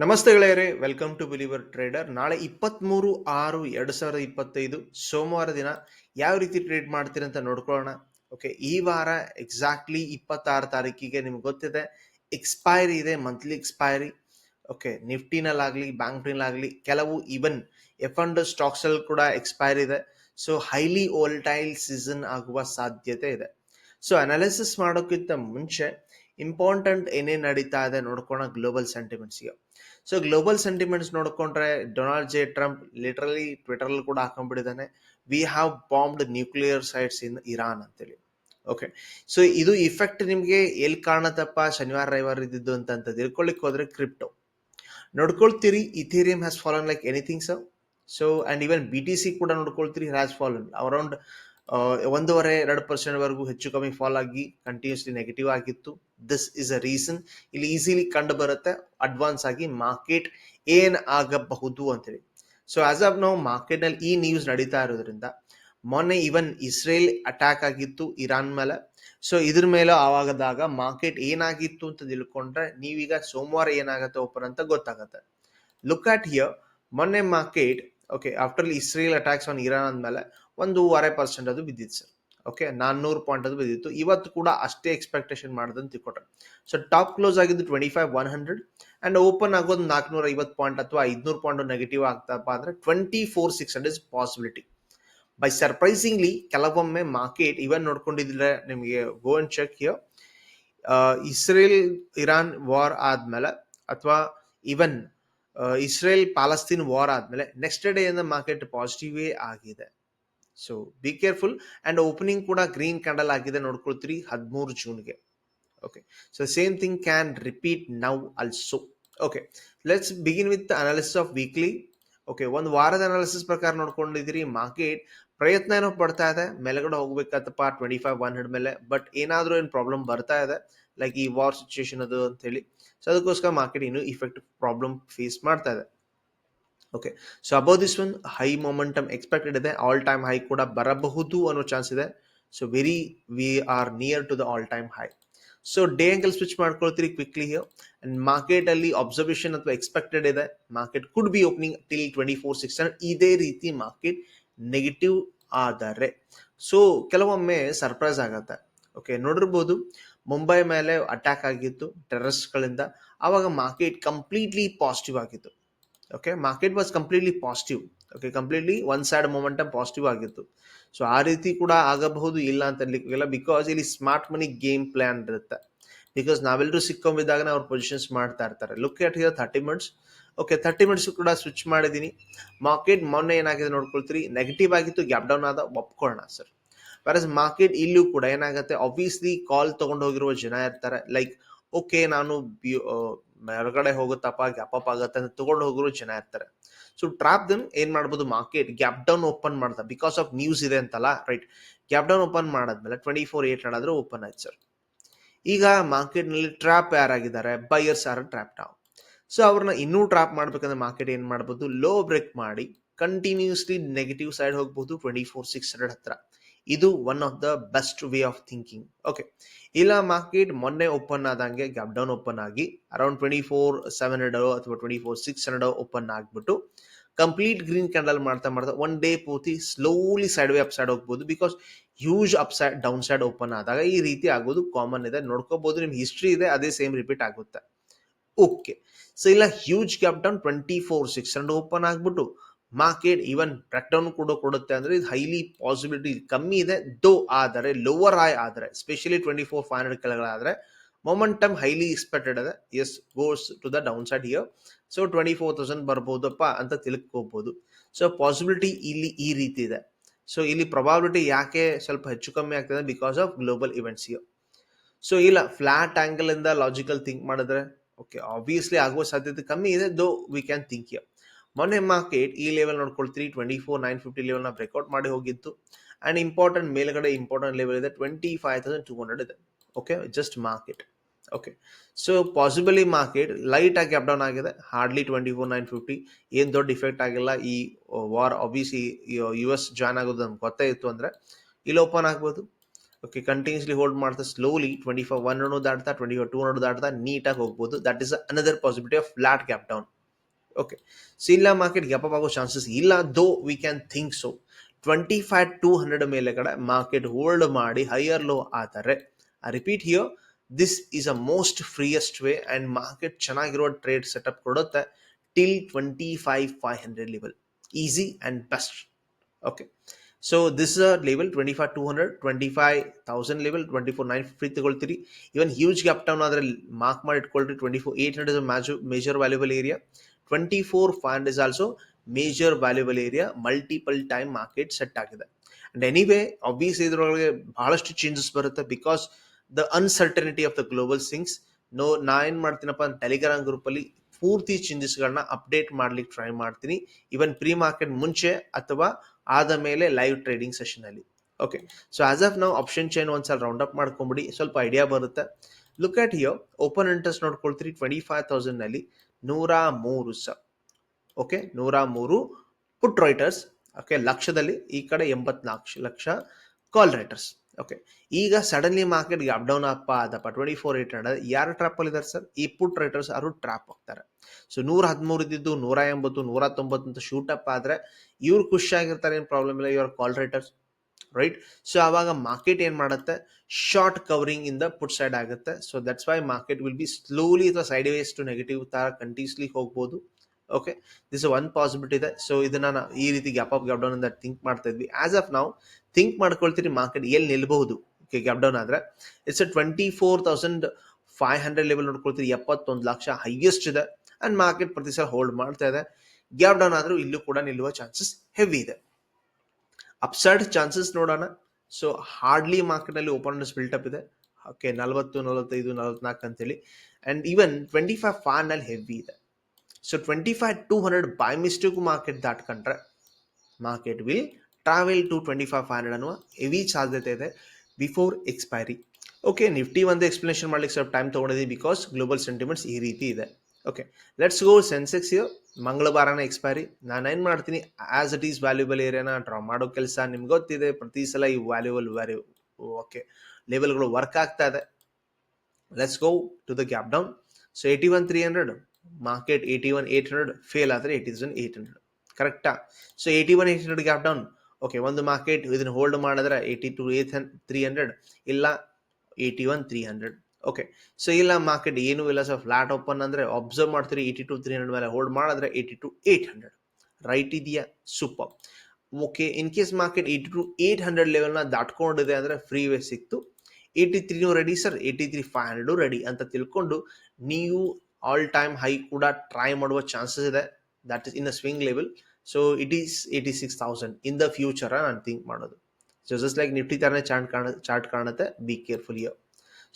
ನಮಸ್ತೆ ಗೆಳೆಯರೇ welcome to believer trader ನಾಳೆ ಇಪ್ಪತ್ತ್ಮೂರು ಆರು ಎರಡು ಸಾವಿರದ ಇಪ್ಪತ್ತೈದು ಸೋಮವಾರ ದಿನ ಯಾವ ರೀತಿ ಟ್ರೇಡ್ ಮಾಡ್ತೀರಿ ಅಂತ ನೋಡ್ಕೊಳ್ಳೋಣ. ಓಕೆ ಈ ವಾರ ಎಕ್ಸಾಕ್ಟ್ಲಿ ಇಪ್ಪತ್ತಾರು ತಾರೀಕಿಗೆ ನಿಮ್ಗೆ ಗೊತ್ತಿದೆ ಎಕ್ಸ್ಪೈರಿ ಇದೆ ಮಂತ್ಲಿ ಎಕ್ಸ್ಪೈರಿ ಓಕೆ ನಿಫ್ಟಿನಲ್ಲಾಗಲಿ, ಬ್ಯಾಂಕ್ನಲ್ಲಾಗಲಿ ಕೆಲವು ಈವನ್ ಎಫ್ ಅಂಡ್ ಸ್ಟಾಕ್ಸಲ್ಲಿ ಕೂಡ ಎಕ್ಸ್ಪೈರ್ ಇದೆ. ಸೊ ಹೈಲಿ ಓಲ್ಟೈಲ್ ಸೀಸನ್ ಆಗುವ ಸಾಧ್ಯತೆ ಇದೆ. ಸೊ ಅನಾಲಿಸಿಸ್ ಮಾಡೋಕ್ಕಿಂತ ಮುಂಚೆ ಇಂಪಾರ್ಟೆಂಟ್ ಏನೇನು ನಡೀತಾ ಇದೆ ನೋಡ್ಕೋಣ ಗ್ಲೋಬಲ್ ಸೆಂಟಿಮೆಂಟ್ಸ್ಗೆ ಸೊ ಗ್ಲೋಬಲ್ ಸೆಂಟಿಮೆಂಟ್ಸ್ ನೋಡ್ಕೊಂಡ್ರೆ Donald J Trump literally Twitter ಕೂಡ ಹಾಕೊಂಡ್ಬಿಟ್ಟಿದ್ದಾನೆ. We have bombed nuclear sites in Iran ಅಂತೇಳಿ. ಓಕೆ ಸೊ ಇದು ಇಫೆಕ್ಟ್ ನಿಮಗೆ ಎಲ್ಲಿ ಕಾರಣತಪ್ಪ ಶನಿವಾರ, ರವಿವಾರ ಇದ್ದಿದ್ದು ಅಂತ ಅಂತ ತಿಳ್ಕೊಳ್ಳಿಕ್ ಹೋದ್ರೆ crypto ನೋಡ್ಕೊಳ್ತೀರಿ Ethereum has fallen like anything sir so and even B T C ಕೂಡ ನೋಡ್ಕೊಳ್ತೀರಿ ಹ್ಯಾಸ್ ಫಾಲನ್ ಅರೌಂಡ್ ಒಂದೂವರೆ, ಎರಡು ಪರ್ಸೆಂಟ್ ವರೆಗೂ ಹೆಚ್ಚು ಕಮ್ಮಿ ಫಾಲ್ ಆಗಿ ಕಂಟಿನ್ಯೂಸ್ಲಿ ನೆಗೆಟಿವ್ ಆಗಿತ್ತು. ದಿಸ್ ಇಸ್ ಅ ರೀಸನ್ ಇಲ್ಲಿ ಈಸಿಲಿ ಕಂಡು ಬರುತ್ತೆ ಅಡ್ವಾನ್ಸ್ ಆಗಿ ಮಾರ್ಕೆಟ್ ಏನ್ ಆಗಬಹುದು ಅಂತೇಳಿ. ಸೊ ಆಸ್ ಆಫ್ ನಾವು ಮಾರ್ಕೆಟ್ನಲ್ಲಿ ಈ ನ್ಯೂಸ್ ನಡೀತಾ ಇರೋದ್ರಿಂದ, ಮೊನ್ನೆ ಇವನ್ ಇಸ್ರೇಲ್ ಅಟ್ಯಾಕ್ ಆಗಿತ್ತು ಇರಾನ್ ಮೇಲೆ. ಸೊ ಇದ್ರ ಮೇಲೆ ಆವಾಗದಾಗ ಮಾರ್ಕೆಟ್ ಏನಾಗಿತ್ತು ಅಂತ ತಿಳ್ಕೊಂಡ್ರೆ, ನೀವೀಗ ಸೋಮವಾರ ಏನಾಗುತ್ತೆ ಓಪನ್ ಅಂತ ಗೊತ್ತಾಗತ್ತೆ. ಲುಕ್ ಅಟ್ ಹಿಯರ್ ಮೊನ್ನೆ market okay after Israel attacks on Iran ಅಂದಮೇಲೆ ಒಂದೂವರೆ ಪರ್ಸೆಂಟ್ ಅದು ಬಿದ್ದಿತ್ತು ಸರ್ ಓಕೆ ನಾನ್ನೂರು ಪಾಯಿಂಟ್ ಅದು ಬಿದ್ದಿತ್ತು. ಇವತ್ತು ಕೂಡ ಅಷ್ಟೇ ಎಕ್ಸ್ಪೆಕ್ಟೇಷನ್ ಮಾಡಿದಂತ ತಿಳ್ಕೊಟ್ರೆ. ಸೊ ಟಾಪ್ ಕ್ಲೋಸ್ ಆಗಿದ್ದು twenty five one hundred and open ಆಗೋದು ನಾಲ್ಕುನೂರ ಐವತ್ತು ಪಾಯಿಂಟ್ ಅಥವಾ ಐದುನೂರು ಪಾಯಿಂಟ್ ನೆಗೆಟಿವ್ ಆಗ್ತಪ್ಪ ಅಂದ್ರೆ twenty four six hundred possibility by surprisingly ಕೆಲವೊಮ್ಮೆ ಮಾರ್ಕೆಟ್ ಇವನ್ ನೋಡ್ಕೊಂಡಿದ್ರೆ ನಿಮಗೆ go and check here Israel Iran war ಆದ್ಮೇಲೆ ಅಥವಾ ಇವನ್ ಇಸ್ರೇಲ್ ಪಾಲಸ್ತೀನ್ ವಾರ್ ಆದ್ಮೇಲೆ ನೆಕ್ಸ್ಟ್ ಡೇ ಇಂದ ಮಾರ್ಕೆಟ್ ಪಾಸಿಟಿವೇ ಆಗಿದೆ. So be careful and opening ಕೂಡ ಗ್ರೀನ್ ಕ್ಯಾಂಡಲ್ ಆಗಿದೆ ನೋಡ್ಕೊಳ್ತೀರಿ ಹದಿಮೂರು ಜೂನ್ಗೆ. Okay so same thing can repeat now also okay let's begin with analysis of weekly okay ಒಂದು ವಾರದ ಅನಾಲಿಸಿಸ್ ಪ್ರಕಾರ ನೋಡ್ಕೊಂಡಿದ್ದೀರಿ. ಮಾರ್ಕೆಟ್ ಪ್ರಯತ್ನ ಏನೋ ಪಡ್ತಾ ಇದೆ. ಮೇಲೆಗಡೆ ಹೋಗ್ಬೇಕತ್ತಪ್ಪ ಟ್ವೆಂಟಿ ಫೈವ್ ಒನ್ ಹಂಡ್ರೆಡ್ ಮೇಲೆ. ಬಟ್ ಏನಾದರೂ ಏನು ಪ್ರಾಬ್ಲಮ್ ಬರ್ತಾ ಇದೆ. ಲೈಕ್ ಈ ವಾರ್ ಸಿಚುಯೇಷನ್ ಅದು ಅಂತ ಹೇಳಿ ಸೊ ಅದಕ್ಕೋಸ್ಕರ ಮಾರ್ಕೆಟ್ ಇನ್ನೂ ಇಫೆಕ್ಟ್ ಪ್ರಾಬ್ಲಮ್ ಫೇಸ್ ಮಾಡ್ತಾ ಇದೆ. Okay so above this one high momentum expected ಇದೆ. ಆಲ್ ಟೈಮ್ ಹೈ ಕೂಡ ಬರಬಹುದು ಅನ್ನೋ ಚಾನ್ಸ್ ಇದೆ. So very we are near to the all time high so day angle switch ಮಾಡ್ಕೊಳ್ತೀರಿ quickly and market ಅಲ್ಲಿ observation ಅಥವಾ expected ಇದೆ. Market could be opening till twenty four six ಇದೇ ರೀತಿ market negative ಆದರೆ. ಸೊ ಕೆಲವೊಮ್ಮೆ surprise ಆಗತ್ತೆ. Okay ನೋಡಿರ್ಬೋದು ಮುಂಬೈ ಮೇಲೆ ಅಟ್ಯಾಕ್ ಆಗಿತ್ತು ಟೆರರಿಸ್ಟ್ಗಳಿಂದ ಆವಾಗ ಮಾರ್ಕೆಟ್ ಕಂಪ್ಲೀಟ್ಲಿ ಪಾಸಿಟಿವ್ ಆಗಿತ್ತು. Okay market was completely positive okay completely one side momentum positive ಆಗಿತ್ತು. ಸೊ ಆ ರೀತಿ ಕೂಡ ಆಗಬಹುದು ಇಲ್ಲ ಅಂತ ಅನ್ಲಿಕ್ಕಿಲ್ಲ ಬಿಕಾಸ್ ಇಲ್ಲಿ ಸ್ಮಾರ್ಟ್ ಮನಿ ಗೇಮ್ ಪ್ಲಾನ್ ಇರುತ್ತೆ. ಬಿಕಾಸ್ ನಾವೆಲ್ಲರೂ ಸಿಕ್ಕೊಂಬಿದ್ದಾಗ ಅವ್ರು ಪೊಸಿಷನ್ಸ್ ಮಾಡ್ತಾ ಇರ್ತಾರೆ. Look at here thirty minutes okay thirty minutes ಕೂಡ ಸ್ವಿಚ್ ಮಾಡಿದ್ದೀನಿ ಮಾರ್ಕೆಟ್ ಮೊನ್ನೆ ಏನಾಗಿದೆ ನೋಡ್ಕೊಳ್ತೀರಿ? ನೆಗೆಟಿವ್ ಆಗಿತ್ತು ಗ್ಯಾಪ್ ಡೌನ್ ಆದ ಒಪ್ಕೊಳ್ಳೋಣ ಸರ್ ವೆರಸ್ ಮಾರ್ಕೆಟ್ ಇಲ್ಲೂ ಕೂಡ ಏನಾಗುತ್ತೆ? ಆಬ್ವಿಯಸ್ಲಿ ಕಾಲ್ ತಗೊಂಡು ಹೋಗಿರುವ ಜನ ಇರ್ತಾರೆ. ಲೈಕ್ ಓಕೆ ನಾನು ಹೊರಗಡೆ ಹೋಗುತ್ತಪ್ಪ ಗ್ಯಾಪ್ ಅಪ್ ಆಗುತ್ತೆ ಅಂತ ತಗೊಂಡು ಹೋಗ್ರು ಜನ ಇರ್ತಾರೆ. ಸೊ ಟ್ರಾಪ್ ದಮ್ ಏನ್ ಮಾಡ್ಬೋದು? ಮಾರ್ಕೆಟ್ ಗ್ಯಾಪ್ ಡೌನ್ ಓಪನ್ ಮಾಡ್ತಾ ಬಿಕಾಸ್ ಆಫ್ ನ್ಯೂಸ್ ಇದೆ ಅಂತಲ್ಲ ರೈಟ್ ಗ್ಯಾಪ್ ಡೌನ್ ಓಪನ್ ಮಾಡಾದ್ಮೇಲೆ ಟ್ವೆಂಟಿ ಫೋರ್ ಏಟ್ ಆದ್ರೂ ಓಪನ್ ಆಯ್ತು ಸರ್ ಈಗ ಮಾರ್ಕೆಟ್ನಲ್ಲಿ trap ಯಾರಾಗಿದ್ದಾರೆ? Buyers are trap down so ಅವ್ರನ್ನ ಇನ್ನೂ ಟ್ರಾಪ್ ಮಾಡ್ಬೇಕಂದ್ರೆ ಮಾರ್ಕೆಟ್ ಏನ್ ಮಾಡ್ಬೋದು? ಲೋ ಬ್ರೇಕ್ ಮಾಡಿ ಕಂಟಿನ್ಯೂಸ್ಲಿ ನೆಗೆಟಿವ್ ಸೈಡ್ ಹೋಗ್ಬೋದು ಟ್ವೆಂಟಿ ಫೋರ್ ಸಿಕ್ಸ್ ಹಂಡ್ರೆಡ್ ಹತ್ರ. ಇದು one of the best way of thinking okay ಇಲ್ಲ ಮಾರ್ಕೆಟ್ ಮೊನ್ನೆ ಓಪನ್ ಆದಂಗೆ ಗ್ಯಾಪ್ ಡೌನ್ ಓಪನ್ ಆಗಿ around twenty four seven hundred ಅಥವಾ twenty four six hundred open ಆಗಿಬಿಟ್ಟು ಕಂಪ್ಲೀಟ್ ಗ್ರೀನ್ ಕ್ಯಾಂಡಲ್ ಮಾಡ್ತಾ ಮಾಡ್ತಾ ಒನ್ ಡೇ ಪೂರ್ತಿ slowly side way up side ಹೋಗ್ಬೋದು because huge up side down side open ಆದಾಗ ಈ ರೀತಿ ಆಗೋದು ಕಾಮನ್ ಇದೆ. ನೋಡ್ಕೋಬಹುದು ನಿಮ್ ಹಿಸ್ಟ್ರಿ ಇದೆ, ಅದೇ ಸೇಮ್ ರಿಪೀಟ್ ಆಗುತ್ತೆ. ಓಕೆ ಸೊ ಇಲ್ಲ huge gap down twenty four six hundred open ಆಗ್ಬಿಟ್ಟು ಮಾರ್ಕೆಟ್ ಈವನ್ ಡೌನ್ ಕೂಡ ಕೊಡುತ್ತೆ ಅಂದ್ರೆ ಇದು ಹೈಲಿ ಪಾಸಿಬಿಲಿಟಿ ಕಮ್ಮಿ ಇದೆ ದೋ ಆದರೆ ಲೋವರ್ ಆಯ್ ಆದರೆ specially twenty four five hundred ಕೆಳಗಡೆ ಮೊಮೆಂಟಮ್ ಹೈಲಿ ಎಕ್ಸ್ಪೆಕ್ಟೆಡ್ ಇದೆ. As goes to the down side here so twenty four thousand ಬರ್ಬೋದಪ್ಪ ಅಂತ ತಿಳ್ಕೊಬೋದು. ಸೊ ಪಾಸಿಬಿಲಿಟಿ ಇಲ್ಲಿ ಈ ರೀತಿ ಇದೆ. ಸೊ ಇಲ್ಲಿ ಪ್ರೊಬಾಬಿಲಿಟಿ ಯಾಕೆ ಸ್ವಲ್ಪ ಹೆಚ್ಚು ಕಮ್ಮಿ ಆಗ್ತದೆ because of global events here so ಇಲ್ಲ ಫ್ಲಾಟ್ ಆಂಗಲ್ ಇಂದ ಲಾಜಿಕಲ್ ಥಿಂಕ್ ಮಾಡಿದ್ರೆ ಓಕೆ ಆಬ್ವಿಯಸ್ಲಿ ಆಗುವ ಸಾಧ್ಯತೆ ಕಮ್ಮಿ ಇದೆ though we can think here ಮೊನ್ನೆ ಮಾರ್ಕೆಟ್ ಈ ಲೆವೆಲ್ ನೋಡ್ಕೊಳ್ತೀರಿ ಟ್ವೆಂಟಿ ಫೋರ್ ನೈನ್ ಫಿಫ್ಟಿ ಲೆವೆಲ್ನ ಬ್ರೇಕ್ಔಟ್ ಮಾಡಿ ಹೋಗಿತ್ತು. ಅಂಡ್ ಇಂಪಾರ್ಟೆಂಟ್ ಮೇಲ್ಗಡೆ ಇಂಪಾರ್ಟೆಂಟ್ ಲೆವೆಲ್ ಇದೆ twenty five thousand two hundred ಇದೆ. Okay just market okay so possibly market light ಆಗಿ ಅಪ್ ಡೌನ್ ಆಗಿದೆ hardly twenty four nine fifty ಏನು ದೊಡ್ಡ ಇಫೆಕ್ಟ್ ಆಗಿಲ್ಲ, ಈ war obviously U S join ಆಗೋದು ನಮ್ಗೆ ಗೊತ್ತೇ ಇತ್ತು ಅಂದರೆ ಇಲ್ಲಿ ಓಪನ್ ಆಗ್ಬೋದು. ಓಕೆ ಕಂಟಿನ್ಯೂಸ್ಲಿ ಹೋಲ್ಡ್ ಮಾಡ್ತಾ slowly twenty four one hundred ದಾಟ್ತಾ twenty four two hundred ದಾಟ್ತಾ ನೀಟಾಗಿ ಹೋಗ್ಬೋದು. That is another possibility of flat gap down okay so ಇಲ್ಲ ಮಾರ್ಕೆಟ್ ಗ್ಯಾಪ್ ಅಪ್ ಆಗೋ ಚಾನ್ಸಸ್ ಇಲ್ಲ though we can think so twenty five two hundred ಮೇಲೆ ಕಡೆ market hold ಮಾಡಿ higher low ಆದರೆ I repeat here this is a most freest way and market ಚೆನ್ನಾಗಿರೋ trade setup ಕೊಡುತ್ತೆ till twenty five five hundred level easy and best okay so this a level twenty five two hundred twenty five thousand level twenty four nine fifty ತಗೊಳ್ತೀರಿ even huge gap down ಆದರೆ mark ಮಾಡಿ ಇಟ್ಕೊಳ್ರಿ twenty four eight hundred ಮ್ಯಾಜು major valuable area twenty four five hundred is also major valuable area multiple time market set ಆಗಿದೆ. And anyway obvious ಇದರೊಳಗೆ ಬಹಳಷ್ಟು changes ಬರುತ್ತೆ because the uncertainty of the global things no ನಾ ಏನ್ ಮಾಡ್ತೀನಪ್ಪ Telegram ಗ್ರೂಪಲ್ಲಿ ಪೂರ್ತಿ ಚೇಂಜಸ್ಗಳನ್ನ update ಮಾಡ್ಲಿಕ್ಕೆ try ಮಾಡ್ತೀನಿ. ಇವನ್ ಪ್ರೀ ಮಾರ್ಕೆಟ್ ಮುಂಚೆ ಅಥವಾ ಆದ ಮೇಲೆ ಲೈವ್ ಟ್ರೇಡಿಂಗ್ ಸೆಷನ್ ಅಲ್ಲಿ. ಓಕೆ ಸೊ ಆಸ್ ಆಫ್ ನಾವು ಆಪ್ಷನ್ ಚೈನ್ ಒಂದ್ಸಲ ರೌಂಡ್ ಅಪ್ ಮಾಡ್ಕೊಂಬಿಡಿ. ಸ್ವಲ್ಪ ಐಡಿಯಾ ಬರುತ್ತೆ. Look at here open interest ನೋಡ್ಕೊಳ್ತೀರಿ twenty five ತೌಸಂಡ್ನಲ್ಲಿ ನೂರ ಮೂರು ಸ. ಓಕೆ ನೂರ ಮೂರು ಪುಟ್ ರೈಟರ್ಸ್ ಓಕೆ ಲಕ್ಷದಲ್ಲಿ ಈ ಕಡೆ ಎಂಬತ್ನಾಲ್ಕು ಲಕ್ಷ ಕಾಲ್ ರೈಟರ್ಸ್ ಓಕೆ ಈಗ ಸಡನ್ಲಿ ಮಾರ್ಕೆಟ್ಗೆ ಅಪ್ ಡೌನ್ ಅಪ್ಪ ಆದಪ್ಪ ಟ್ವೆಂಟಿ ಫೋರ್ ಏಟ್ ಹಂಡ್ರೆಡ್ ಯಾರು ಟ್ರಾಪ್ ಅಲ್ಲಿ ಇದಾರೆ ಸರ್ ಈ ಪುಟ್ ರೈಟರ್ಸ್ ಅವರು ಟ್ರಾಪ್ ಹೋಗ್ತಾರೆ. ಸೊ ನೂರ ಹದಿಮೂರು ಇದ್ದಿದ್ದು ನೂರ ಎಂಬತ್ತು, ನೂರ ತೊಂಬತ್ತು ಅಂತ ಶೂಟ್ ಅಪ್ ಆದ್ರೆ ಇವ್ರು ಖುಷಿಯಾಗಿರ್ತಾರೆ ಏನು ಪ್ರಾಬ್ಲಮ್ ಇಲ್ಲ ಇವ್ರ ಕಾಲ್ ರೈಟರ್ಸ್ ರೈಟ್ ಸೊ ಆವಾಗ ಮಾರ್ಕೆಟ್ ಏನು ಮಾಡುತ್ತೆ? ಶಾರ್ಟ್ ಕವರಿಂಗ್ ಇಂದ ಪುಟ್ ಸೈಡ್ ಆಗುತ್ತೆ. So that's why market will be slowly ಅಥವಾ ಸೈಡ್ ವೇಸ್ ಟು ನೆಗೆಟಿವ್ ತರ ಕಂಟಿನ್ಯೂಸ್ಲಿ ಹೋಗ್ಬೋದು. ಓಕೆ ದಿಸ್ ಒನ್ ಪಾಸಿಬಿಲಿಟಿ ಇದೆ. ಸೊ ಇದನ್ನ ನಾವು ಈ ರೀತಿ ಗ್ಯಾಪ್ ಅಪ್ ಗ್ಯಾಪ್ ಡೌನ್ ಅಂತ ಥಿಂಕ್ ಮಾಡ್ತಾ ಇದ್ವಿ. ಆಸ್ ಆಫ್ ನಾವು ಥಿಂಕ್ ಮಾಡ್ಕೊಳ್ತೀರಿ ಮಾರ್ಕೆಟ್ ಎಲ್ಲಿ ನಿಲ್ಬಹುದು? ಓಕೆ ಗ್ಯಾಪ್ ಡೌನ್ ಆದ್ರೆ. It's twenty four thousand five hundred level ನೋಡ್ಕೊಳ್ತೀರಿ. ಎಪ್ಪತ್ತೊಂದು ಲಕ್ಷ ಹೈಯೆಸ್ಟ್ ಇದೆ. ಅಂಡ್ ಮಾರ್ಕೆಟ್ ಪ್ರತಿ ಸಲ ಹೋಲ್ಡ್ ಮಾಡ್ತಾ ಇದೆ. ಗ್ಯಾಪ್ ಡೌನ್ ಆದ್ರೂ ಇಲ್ಲೂ ಕೂಡ ನಿಲ್ಲುವ ಚಾನ್ಸಸ್ ಹೆವಿ ಇದೆ. ಅಪ್ಸೈಡ್ ಚಾನ್ಸಸ್ ನೋಡೋಣ. So hardly market openers open buildup ಇದೆ. ಓಕೆ ನಲವತ್ತು, ನಲವತ್ತೈದು, ನಲವತ್ನಾಲ್ಕು ಅಂತೇಳಿ. ಅಂಡ್ ಈವನ್ ಟ್ವೆಂಟಿ ಫೈವ್ ಫಾನಲ್ಲಿ ನಲ್ಲಿ ಹೆವಿ ಇದೆ. So twenty five two hundred by mistake market ದಾಟ್ಕೊಂಡ್ರೆ market will travel to twenty five five hundred ಅನ್ನುವ ಹೆವಿ ಸಾಧ್ಯತೆ ಇದೆ ಬಿಫೋರ್ ಎಕ್ಸ್ಪೈರಿ ಓಕೆ ನಿಫ್ಟಿ ಒಂದು ಎಕ್ಸ್ಪ್ಲನೇಷನ್ ಮಾಡ್ಲಿಕ್ಕೆ ಸ್ವಲ್ಪ ಟೈಮ್ ತೊಗೊಂಡಿದ್ದೀವಿ ಬಿಕಾಸ್ ಗ್ಲೋಬಲ್ ಸೆಂಟಿಮೆಂಟ್ಸ್ ಈ ರೀತಿ ಇದೆ. Okay let's go Sensex you ಮಂಗಳವಾರನ expiry ನಾನು ಏನು ಮಾಡ್ತೀನಿ? ಆಸ್ ಇಟ್ ಈಸ್ ವ್ಯಾಲ್ಯೂಬಲ್ ಏರಿಯಾನ ಡ್ರಾ ಮಾಡೋ ಕೆಲಸ ನಿಮ್ಗೆ ಗೊತ್ತಿದೆ. ಪ್ರತಿ ಸಲ ಈ ವ್ಯಾಲ್ಯೂಬಲ್ ವ್ಯಾಲ್ಯೂ ಓಕೆ ಲೆವೆಲ್ಗಳು ವರ್ಕ್ ಆಗ್ತಾ ಇದೆ. Let's go to the gap down so eighty one three hundred market eighty one eight hundred fail ಆದರೆ ಏಯ್ಟಿ ತೌಸಂಡ್ ಏಯ್ಟ್ ಹಂಡ್ರೆಡ್ ಕರೆಕ್ಟಾ so eighty one eight hundred gap down okay ಒಂದು market ಇದನ್ನ hold ಮಾಡಿದ್ರೆ eighty two eight three hundred ಇಲ್ಲ eighty one three hundred okay so ಇಲ್ಲ, market ಏನೂ ಇಲ್ಲ. Sir flat open ಅಂದರೆ ಅಬ್ಸರ್ವ್ ಮಾಡ್ತೀರಿ. ಏಯ್ಟಿ ಟು ತ್ರೀ ಹಂಡ್ರೆಡ್ ಮೇಲೆ ಹೋಲ್ಡ್ ಮಾಡಿದ್ರೆ eighty two eight hundred right ಇದೆಯಾ? Super okay in case market eighty two eight hundred ಲೆವೆಲ್ನ ದಾಟ್ಕೊಂಡಿದೆ ಅಂದರೆ ಫ್ರೀ ವೇ ಸಿಕ್ತು. Eighty ತ್ರೀನೂ ready sir eighty three five hundred ready ಅಂತ ತಿಳ್ಕೊಂಡು ನೀವು ಆಲ್ ಟೈಮ್ ಹೈ ಕೂಡ ಟ್ರೈ ಮಾಡುವ ಚಾನ್ಸಸ್ ಇದೆ. That is in a swing level so it is eighty six thousand in the future ನಾನು ಥಿಂಕ್ ಮಾಡೋದು. So just like Nifty ಥರನೇ chart ಕಾಣ ಚಾರ್ಟ್ ಕಾಣುತ್ತೆ. ಬಿ ಕೇರ್ಫುಲ್ ಇಯರ್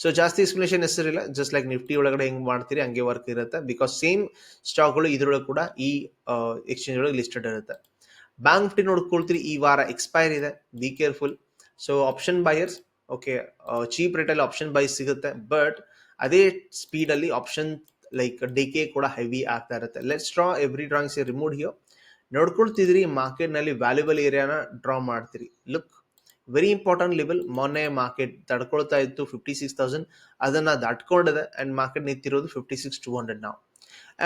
ಸೊ ಜಾಸ್ತಿ explanation ಹೆಸರಿಲ್ಲ. ಜಸ್ಟ್ ಲೈಕ್ ನಿಫ್ಟಿ ಒಳಗಡೆ ಹೆಂಗ್ ಮಾಡ್ತೀರಿ, ಹಂಗೆ ವರ್ಕ್ ಇರುತ್ತೆ. ಬಿಕಾಸ್ ಸೇಮ್ ಸ್ಟಾಕ್ಗಳು ಇದ್ರೊಳಗೆ ಕೂಡ ಈ ಎಕ್ಸ್ಚೇಂಜ್ ಒಳಗೆ ಲಿಸ್ಟೆಡ್ ಇರುತ್ತೆ. ಬ್ಯಾಂಕ್ ನಿಫ್ಟಿ ನೋಡ್ಕೊಳ್ತೀರಿ, ಈ ವಾರ ಎಕ್ಸ್ಪೈರ್ ಇದೆ. Be careful so option buyers okay cheap ರೇಟಲ್ಲಿ ಆಪ್ಷನ್ ಬೈ ಸಿಗುತ್ತೆ. ಬಟ್ ಅದೇ ಸ್ಪೀಡಲ್ಲಿ ಆಪ್ಷನ್ ಲೈಕ್ ಡಿಕೆ ಕೂಡ ಹೆವಿ ಆಗ್ತಾ ಇರುತ್ತೆ. Let's draw every drawings remove here ನೋಡ್ಕೊಳ್ತಿದ್ರಿ ಮಾರ್ಕೆಟ್ನಲ್ಲಿ ವ್ಯಾಲ್ಯೂಬಲ್ ಏರಿಯಾನ ಡ್ರಾ ಮಾಡ್ತೀರಿ. ಲುಕ್ ವೆರಿ ಇಂಪಾರ್ಟೆಂಟ್ ಲೆವೆಲ್ ಮೊನ್ನೆ ಮಾರ್ಕೆಟ್ ತಡ್ಕೊಳ್ತಾ ಇತ್ತು ಫಿಫ್ಟಿ ಸಿಕ್ಸ್ ತೌಸಂಡ್ ಅದನ್ನ ದಾಟ್ಕೊಂಡಿದೆ ಅಂಡ್ ಮಾರ್ಕೆಟ್ ನಿಂತಿರೋದು ಫಿಫ್ಟಿ ಸಿಕ್ಸ್ ಟೂ ಹಂಡ್ರೆಡ್ ನಾವು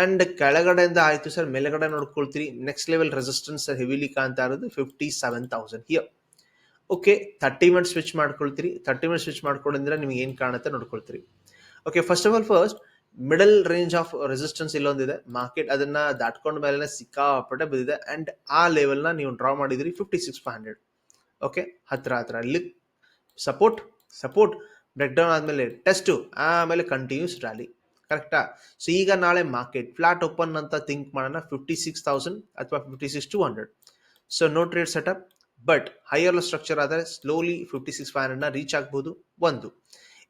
ಅಂಡ್ ಕೆಳಗಡೆಯಿಂದ ಆಯ್ತು ಸರ್ ಮೇಲೆಗಡೆ ನೋಡ್ಕೊಳ್ತೀರಿ. ನೆಕ್ಸ್ಟ್ ಲೆವೆಲ್ ರೆಸಿಸ್ಟೆನ್ಸ್ ಹೆವಿಲಿ ಕಾಣ್ತಾ ಇರೋದು fifty seven thousand here okay thirty minute switch ಮಾಡ್ಕೊಳ್ತೀರಿ. Thirty minute switch ಮಾಡ್ಕೊಂಡಿದ್ರೆ ನಿಮ್ಗೆ ಏನು ಕಾಣುತ್ತೆ ನೋಡ್ಕೊಳ್ತೀರಿ. Okay first of all first middle range of resistance ಇಲ್ಲೊಂದಿದೆ. Market ಅದನ್ನ ದಾಟ್ಕೊಂಡ ಮೇಲೆ ಸಿಕ್ಕಾಪಟ್ಟೆ ಬಿದ್ದಿದೆ. ಅಂಡ್ ಆ ಲೆವೆಲ್ನ ನೀವು ಡ್ರಾ ಮಾಡಿದ್ರಿ fifty six five hundred okay ಹತ್ರ ಹತ್ರ. ಅಲ್ಲಿ ಸಪೋರ್ಟ್ ಸಪೋರ್ಟ್ ಬ್ರೇಕ್ ಡೌನ್ ಆದಮೇಲೆ ಟೆಸ್ಟು ಆಮೇಲೆ ಕಂಟಿನ್ಯೂಸ್ ರ್ಯಾಲಿ ಕರೆಕ್ಟಾ ಸೊ ಈಗ ನಾಳೆ ಮಾರ್ಕೆಟ್ ಫ್ಲಾಟ್ ಓಪನ್ ಅಂತ ಥಿಂಕ್ ಮಾಡೋಣ ಫಿಫ್ಟಿ ಸಿಕ್ಸ್ ತೌಸಂಡ್ ಅಥವಾ fifty six two hundred so no trade setup but higher structure ಆದರೆ ಸ್ಲೋಲಿ ಫಿಫ್ಟಿ ಸಿಕ್ಸ್ ಫೈವ್ ಹಂಡ್ರೆಡ್ನ ರೀಚ್ ಆಗ್ಬೋದು ಒಂದು.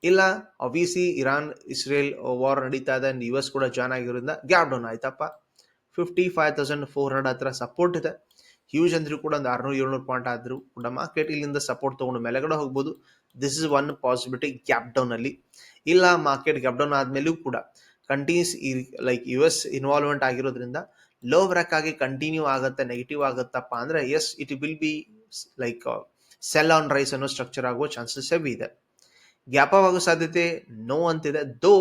ಇಲ್ಲ ಅಬ್ವಿಯಸ್ಲಿ ಇರಾನ್ ಇಸ್ರೇಲ್ ವಾರ್ ನಡೀತಾ ಇದೆ ಯು ಎಸ್ ಕೂಡ ಜಾಯ್ನ್ ಆಗಿರೋದ್ರಿಂದ ಗ್ಯಾಪ್ ಡೌನ್ ಆಯ್ತಪ್ಪ. Fifty five thousand four hundred ಹತ್ರ ಸಪೋರ್ಟ್ ಇದೆ. ಹ್ಯೂಜ್ ಅಂದ್ರೂ ಕೂಡ ಒಂದು ಆರ್ನೂರು ಏಳ್ನೂರು ಪಾಯಿಂಟ್ ಆದರೂ ಕೂಡ ಮಾರ್ಕೆಟ್ ಇಲ್ಲಿಂದ ಸಪೋರ್ಟ್ ತಗೊಂಡು ಮೇಲೆಗಡೆ ಹೋಗ್ಬೋದು. This is one possibility gap down ಅಲ್ಲಿ. ಇಲ್ಲ ಮಾರ್ಕೆಟ್ ಗ್ಯಾಪ್ ಡೌನ್ ಆದ್ಮೇಲೂ ಕೂಡ continues like U S involvement ಆಗಿರೋದ್ರಿಂದ ಲೋ ಬ್ರೇಕ್ ಆಗಿ ಕಂಟಿನ್ಯೂ ಆಗುತ್ತೆ ನೆಗೆಟಿವ್ ಆಗುತ್ತಪ್ಪ ಅಂದ್ರೆ as it will be like sell on rise ಅನ್ನೋ ಸ್ಟ್ರಕ್ಚರ್ ಆಗುವ ಚಾನ್ಸಸ್ ಇದೆ. ಗ್ಯಾಪ್ ಆಗೋ ಸಾಧ್ಯತೆ ನೋ ಅಂತಿದೆ. ದೋ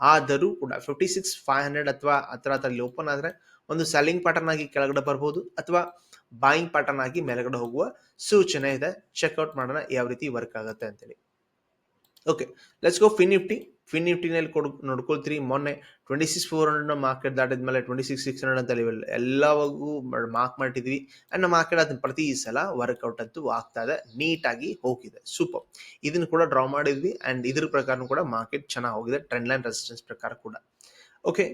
ಆದರೂ ಕೂಡ ಫಿಫ್ಟಿ ಸಿಕ್ಸ್ ಫೈವ್ ಹಂಡ್ರೆಡ್ ಅಥವಾ ಹತ್ರ ಹತ್ರ ಓಪನ್ ಆದರೆ ಒಂದು ಸೆಲ್ಲಿಂಗ್ ಪ್ಯಾಟರ್ನ್ ಆಗಿ ಕೆಳಗಡೆ ಬರ್ಬೋದು. ಅಥವಾ ಬಾಯಿಂಗ್ ಪ್ಯಾಟರ್ನ್ ಆಗಿ ಮೇಲೆಗಡೆ ಹೋಗುವ ಸೂಚನೆ ಇದೆ. ಚೆಕ್ಔಟ್ ಮಾಡೋಣ ಯಾವ ರೀತಿ ವರ್ಕ್ ಆಗುತ್ತೆ ಅಂತೇಳಿ. Okay let's go Fin Nifty Fin ನಿಫ್ಟಿನಲ್ಲಿ ಕೊಡ್, ನೋಡ್ಕೊಳ್ತೀರಿ. ಮೊನ್ನೆ twenty six four hundred market ದಾಟಿದ ಮೇಲೆ ಟ್ವೆಂಟಿ ಸಿಕ್ಸ್ ಸಿಕ್ಸ್ ಹಂಡ್ರೆಡ್ ಅಂತ ಲೆವೆಲ್ ಎಲ್ಲವಾಗೂ ಮಾರ್ಕ್ ಮಾಡಿದ್ವಿ ಅಂಡ್ ಮಾರ್ಕೆಟ್ ಅದನ್ನ ಪ್ರತಿ ಸಲ ವರ್ಕೌಟ್ ಅಂತೂ ಆಗ್ತಾ ಇದೆ. ನೀಟಾಗಿ ಹೋಗಿದೆ. ಸೂಪರ್ ಇದನ್ನು ಕೂಡ ಡ್ರಾ ಮಾಡಿದ್ವಿ. ಅಂಡ್ ಇದ್ರ ಪ್ರಕಾರ ಕೂಡ ಮಾರ್ಕೆಟ್ ಚೆನ್ನಾಗಿ ಹೋಗಿದೆ. ಟ್ರೆಂಡ್ ಲೈನ್ ರೆಸಿಸ್ಟೆನ್ಸ್ ಪ್ರಕಾರ ಕೂಡ. Okay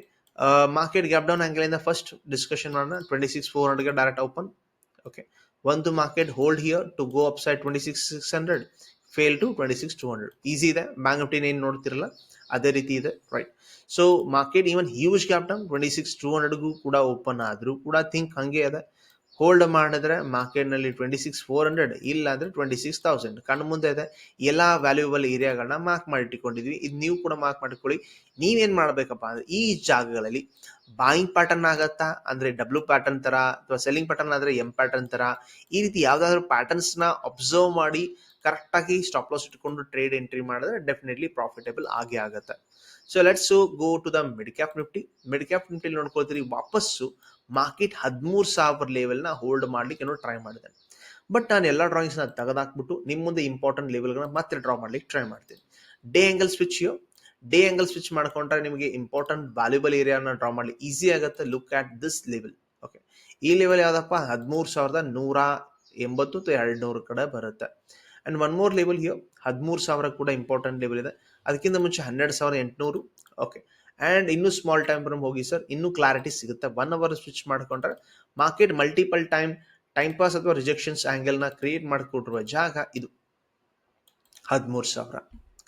market gap down angle first discussion ಮಾಡೋಣ. ಟ್ವೆಂಟಿ ಸಿಕ್ಸ್ ಫೋರ್ ಹಂಡ್ರೆಡ್ಗೆ ಡೈರೆಕ್ಟ್ ಓಪನ್ ಓಕೆ ಒಂದು market hold here to go upside twenty six six hundred fail to twenty six two hundred easy ಇದೆ bank ನಿಫ್ಟಿನ ಏನು ನೋಡ್ತಿರಲ್ಲ, ಅದೇ ರೀತಿ ಇದೆ right so market even huge gap down twenty six two ಹಂಡ್ರೆಡ್ಗೂ ಕೂಡ open ಆದರೂ ಕೂಡ ಥಿಂಕ್ ಹಂಗೆ ಇದೆ ಹೋಲ್ಡ್ ಮಾಡಿದ್ರೆ ಮಾರ್ಕೆಟ್ನಲ್ಲಿ ಟ್ವೆಂಟಿ ಸಿಕ್ಸ್ ಫೋರ್ ಹಂಡ್ರೆಡ್ ಇಲ್ಲ ಟ್ವೆಂಟಿ ಸಿಕ್ಸ್ ತೌಸಂಡ್ ಕಣ್ಣು ಮುಂದೆ ಇದೆ, ಎಲ್ಲ ವ್ಯಾಲ್ಯೂಬಲ್ ಏರಿಯಾಗಳನ್ನ ಮಾರ್ಕ್ ಮಾಡಿಟ್ಕೊಂಡಿದ್ವಿ ಇದು ನೀವು ಕೂಡ ಮಾರ್ಕ್ ಮಾಡಿಕೊಳ್ಳಿ. ನೀವೇನ್ ಮಾಡಬೇಕಪ್ಪ ಅಂದ್ರೆ ಈ ಜಾಗಗಳಲ್ಲಿ ಬಾಯಿಂಗ್ ಪ್ಯಾಟರ್ನ್ ಆಗತ್ತಾ? ಅಂದ್ರೆ ಡಬ್ಲ್ಯೂ ಪ್ಯಾಟರ್ನ್ ತರ ಅಥವಾ ಸೆಲ್ಲಿಂಗ್ ಪ್ಯಾಟರ್ನ್ ಆದ್ರೆ ಎಂ ಪ್ಯಾಟರ್ನ್ ತರ ಈ ರೀತಿ ಯಾವ್ದಾದ್ರು ಪ್ಯಾಟರ್ನ್ಸ್ನ ಅಬ್ಸರ್ವ್ ಮಾಡಿ ಕರೆಕ್ಟ್ ಆಗಿ ಸ್ಟಾಪ್ ಲಾಸ್ ಇಟ್ಕೊಂಡು ಟ್ರೇಡ್ ಎಂಟ್ರಿ ಮಾಡಿದ್ರೆ ಡೆಫಿನೆಟ್ಲಿ ಪ್ರಾಫಿಟೇಬಲ್ ಆಗೇ ಆಗುತ್ತೆ. So let's go to the mid cap Nifty mid cap Nifty ನೋಡ್ಕೊಳ್ತೀರಿ, ವಾಪಸ್ಸು ಮಾರ್ಕೆಟ್ ಹದಿಮೂರು ಸಾವಿರ ಲೆವೆಲ್ನ ಹೋಲ್ಡ್ ಮಾಡ್ಲಿಕ್ಕೆ ಏನೋ ಟ್ರೈ ಮಾಡಿದೆ ಬಟ್ ನಾನು ಎಲ್ಲ ಡ್ರಾಯಿಂಗ್ಸ್ನ ತೆಗೆದಾಕ್ಬಿಟ್ಟು ನಿಮ್ಮ ಮುಂದೆ ಇಂಪಾರ್ಟೆಂಟ್ ಲೆವೆಲ್ಗಳನ್ನ ಮತ್ತೆ ಡ್ರಾ ಮಾಡ್ಲಿಕ್ಕೆ ಟ್ರೈ ಮಾಡ್ತೀನಿ. Day angle switch day angle switch ಮಾಡ್ಕೊಂಡ್ರೆ ನಿಮಗೆ ಇಂಪಾರ್ಟೆಂಟ್ ವ್ಯಾಲ್ಯೂಬಲ್ ಏರಿಯಾನ ಡ್ರಾ ಮಾಡಲಿ ಈಸಿ ಆಗುತ್ತೆ. Look at this level okay ಈ ಲೆವೆಲ್ ಯಾವ್ದಪ್ಪ? ಹದಿಮೂರು ಸಾವಿರದ ನೂರ ಎಂಬತ್ತು ಎರಡು ನೂರು ಕಡೆ ಬರುತ್ತೆ. And one more level here ಹದಿಮೂರು ಸಾವಿರ ಕೂಡ ಇಂಪಾರ್ಟೆಂಟ್ ಲೆವೆಲ್ ಇದೆ. ಅದಕ್ಕಿಂತ ಮುಂಚೆ ಹನ್ನೆರಡು ಸಾವಿರದ ಎಂಟುನೂರು. ಓಕೆ ಆ್ಯಂಡ್ ಇನ್ನೂ ಸ್ಮಾಲ್ ಟೈಮ್ ಫ್ರಮ್ ಹೋಗಿ ಸರ್ ಇನ್ನೂ ಕ್ಲಾರಿಟಿ ಸಿಗುತ್ತೆ. ಒನ್ ಅವರ್ ಸ್ವಿಚ್ ಮಾಡ್ಕೊಂಡ್ರೆ market multiple time time pass ಅಥವಾ ರಿಜೆಕ್ಷನ್ಸ್ ಆ್ಯಂಗಲ್ನ ಕ್ರಿಯೇಟ್ ಮಾಡಿಕೊಟ್ಟಿರುವ ಜಾಗ ಇದು. ಹದಿಮೂರು ಸಾವಿರ.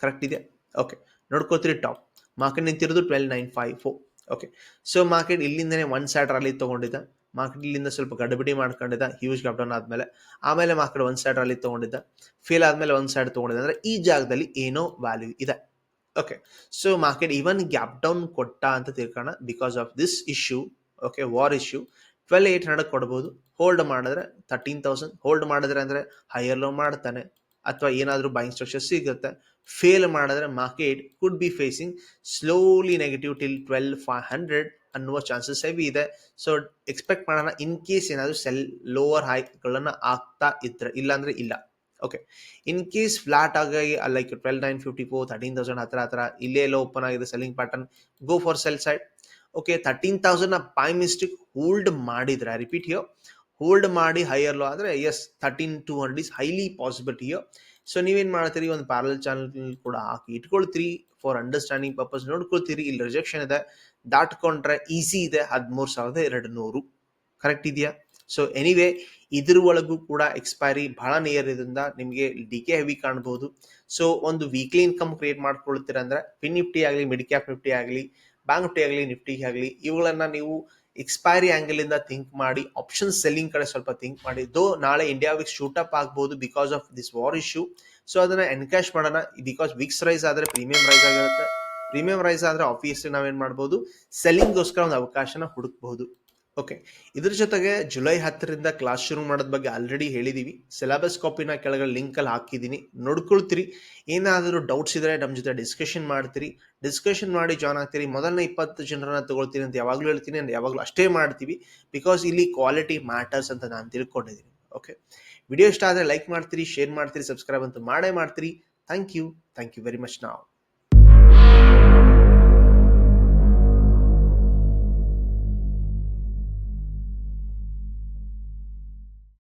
ಕರೆಕ್ಟ್ ಇದೆ ಓಕೆ ನೋಡ್ಕೋತೀರಿ top market ನಿಂತಿರೋದು twelve nine five four okay so market ಇಲ್ಲಿಂದನೇ ಒನ್ ಸೈಡ್ ರಾಲಿ ತೊಗೊಂಡಿದ್ದ. ಮಾರ್ಕೆಟ್ ಇಲ್ಲಿಂದ ಸ್ವಲ್ಪ ಗಡಬಿಡಿ ಮಾಡ್ಕೊಂಡಿದ್ದ. ಹ್ಯೂಜ್ ಗ್ಯಾಪ್ ಡೌನ್ ಆದಮೇಲೆ. ಆಮೇಲೆ ಮಾರ್ಕೆಟ್ ಒಂದು ಸೈಡ್ ರಾಲಿ ತೊಗೊಂಡಿದ್ದ. ಫೇಲ್ ಆದಮೇಲೆ ಒಂದು ಸೈಡ್ ತೊಗೊಂಡಿದ್ದ. ಅಂದರೆ ಈ ಜಾಗದಲ್ಲಿ ಏನೋ ವ್ಯಾಲ್ಯೂ ಇದೆ. Okay so market even gap down ಕೊಟ್ಟ ಅಂತ ತಿಳ್ಕೋಣ because of this issue okay war issue twelve eight hundred ಕೊಡ್ಬೋದು. ಹೋಲ್ಡ್ ಮಾಡಿದ್ರೆ ತರ್ಟೀನ್ ತೌಸಂಡ್ ಹೋಲ್ಡ್ ಮಾಡಿದ್ರೆ ಅಂದರೆ ಹೈಯರ್ ಲೋ ಮಾಡ್ತಾನೆ. ಅಥವಾ ಏನಾದರೂ ಬೈಂಗ್ ಸ್ಟ್ರಕ್ಚರ್ ಸಿಗುತ್ತೆ. ಫೇಲ್ ಮಾಡಿದ್ರೆ market could be facing slowly negative till twelve five hundred ಅನ್ನುವ ಚಾನ್ಸಸ್ ಹೆವಿ ಇದೆ. ಸೊ ಎಕ್ಸ್ಪೆಕ್ಟ್ ಮಾಡೋಣ ಇನ್ ಕೇಸ್ ಏನಾದರೂ ಸೆಲ್ ಲೋವರ್ ಹೈಗಳನ್ನು ಆಗ್ತಾ ಇದ್ರೆ, ಇಲ್ಲಾಂದ್ರೆ ಇಲ್ಲ. ಓಕೆ ಇನ್ ಕೇಸ್ ಫ್ಲಾಟ್ ಆಗಿ like twelve nine fifty four thirteen thousand ಹತ್ರ ಹತ್ರ ಇಲ್ಲೇ ಎಲ್ಲ ಓಪನ್ ಆಗಿದೆ selling pattern go for sell side okay thirteen thousand by mistake hold ಮಾಡಿದ್ರೆ ರಿಪೀಟ್ ಹಿಯೋ ಹೋಲ್ಡ್ ಮಾಡಿ ಹೈಯರ್ ಲೋ ಆದರೆ as thirteen two hundred is highly possibility so ನೀವೇನು ಮಾಡ್ತೀರಿ? ಒಂದು ಪ್ಯಾರಲ್ ಚಾನಲ್ ಕೂಡ ಹಾಕಿ ಇಟ್ಕೊಳ್ತೀರಿ. ಫಾರ್ ಅಂಡರ್ಸ್ಟ್ಯಾಂಡಿಂಗ್ ಪರ್ಪಸ್ ನೋಡ್ಕೊಳ್ತೀರಿ. ಇಲ್ಲಿ ರಿಜೆಕ್ಷನ್ ಇದೆ. ದಾಟ್ಕೊಂಡ್ರೆ ಈಸಿ ಇದೆ. ಹದಿಮೂರು ಸಾವಿರದ ಎರಡು ನೂರು ಕರೆಕ್ಟ್ ಇದೆಯಾ? ಸೊ ಎನಿವೇ ಇದ್ರ ಒಳಗೂ ಕೂಡ ಎಕ್ಸ್ಪೈರಿ ಬಹಳ ನಿಯರ್ ಇದರಿಂದ ನಿಮಗೆ ಡಿ ಕೆ ಹೆವಿ ಕಾಣಬಹುದು ಸೊ ಒಂದು ವೀಕ್ಲಿ ಇನ್ಕಮ್ ಕ್ರಿಯೇಟ್ ಮಾಡ್ಕೊಳ್ತೀರ ಅಂದ್ರೆ ಪಿನ್ ನಿಫ್ಟಿ ಆಗಲಿ ಮಿಡ್ ಕ್ಯಾಪ್ ನಿಫ್ಟಿ ಆಗಲಿ ಬ್ಯಾಂಕ್ ನಿಫ್ಟಿ ಆಗಲಿ ನಿಫ್ಟಿ ಆಗಲಿ, ಇವುಗಳನ್ನ ನೀವು ಎಕ್ಸ್ಪೈರಿ ಆಂಗಲ್ ಇಂದ ಥಿಂಕ್ ಮಾಡಿ ಆಪ್ಷನ್ ಸೆಲ್ಲಿಂಗ್ ಕಡೆ ಸ್ವಲ್ಪ ಥಿಂಕ್ ಮಾಡಿ. ದೋ ನಾಳೆ ಇಂಡಿಯಾ ವಿಕ್ಸ್ ಶೂಟ್ ಅಪ್ ಆಗ್ಬೋದು because of this war issue so ಅದನ್ನ ಎನ್ಕ್ಯಾಶ್ ಮಾಡೋಣ. ಬಿಕಾಸ್ ವಿಕ್ಸ್ ರೈಸ್ ಆದ್ರೆ ಪ್ರೀಮಿಯಂ ರೈಸ್ ಆಗಿರುತ್ತೆ. ಪ್ರೀಮಿಯಂ ರೈಸ್ ಆದ್ರೆ ಆಬ್ವಿಯಸ್ಲಿ ನಾವೇನ್ ಮಾಡ್ಬೋದು? ಸೆಲ್ಲಿಂಗ್ಗೋಸ್ಕರ ಒಂದು ಅವಕಾಶನ ಹುಡುಕ್ಬಹುದು ಓಕೆ ಇದ್ರ ಜೊತೆಗೆ ಜುಲೈ ಹತ್ತರಿಂದ ಕ್ಲಾಸ್ ಶುರು ಮಾಡೋದ್ ಬಗ್ಗೆ ಆಲ್ರೆಡಿ ಹೇಳಿದೀವಿ. ಸಿಲೆಬಸ್ ಕಾಪಿನ ಕೆಳಗಡೆ ಲಿಂಕ್ ಅಲ್ಲಿ ಹಾಕಿದೀನಿ. ನೋಡ್ಕೊಳ್ತೀರಿ. ಏನಾದರೂ ಡೌಟ್ಸ್ ಇದ್ರೆ ನಮ್ಮ ಜೊತೆ ಡಿಸ್ಕಷನ್ ಮಾಡ್ತೀರಿ. ಡಿಸ್ಕಷನ್ ಮಾಡಿ ಜಾಯ್ನ್ ಆಗ್ತೀರಿ. ಮೊದಲನೇ ಇಪ್ಪತ್ತು ಜನರನ್ನ ತಗೊಳ್ತೀನಿ ಅಂತ ಯಾವಾಗಲೂ ಹೇಳ್ತೀನಿ ಅಂತ ಯಾವಾಗಲೂ ಅಷ್ಟೇ ಮಾಡ್ತೀವಿ. ಬಿಕಾಸ್ ಇಲ್ಲಿ ಕ್ವಾಲಿಟಿ ಮ್ಯಾಟರ್ಸ್ ಅಂತ ನಾನು ತಿಳ್ಕೊಂಡಿದ್ದೀನಿ ಓಕೆ ವಿಡಿಯೋ ಇಷ್ಟ ಆದರೆ ಲೈಕ್ ಮಾಡ್ತೀರಿ ಶೇರ್ ಮಾಡ್ತೀರಿ ಸಬ್ಸ್ಕ್ರೈಬ್ ಅಂತ ಮಾಡೇ ಮಾಡ್ತೀರಿ. Thank you thank you very much ನಾವು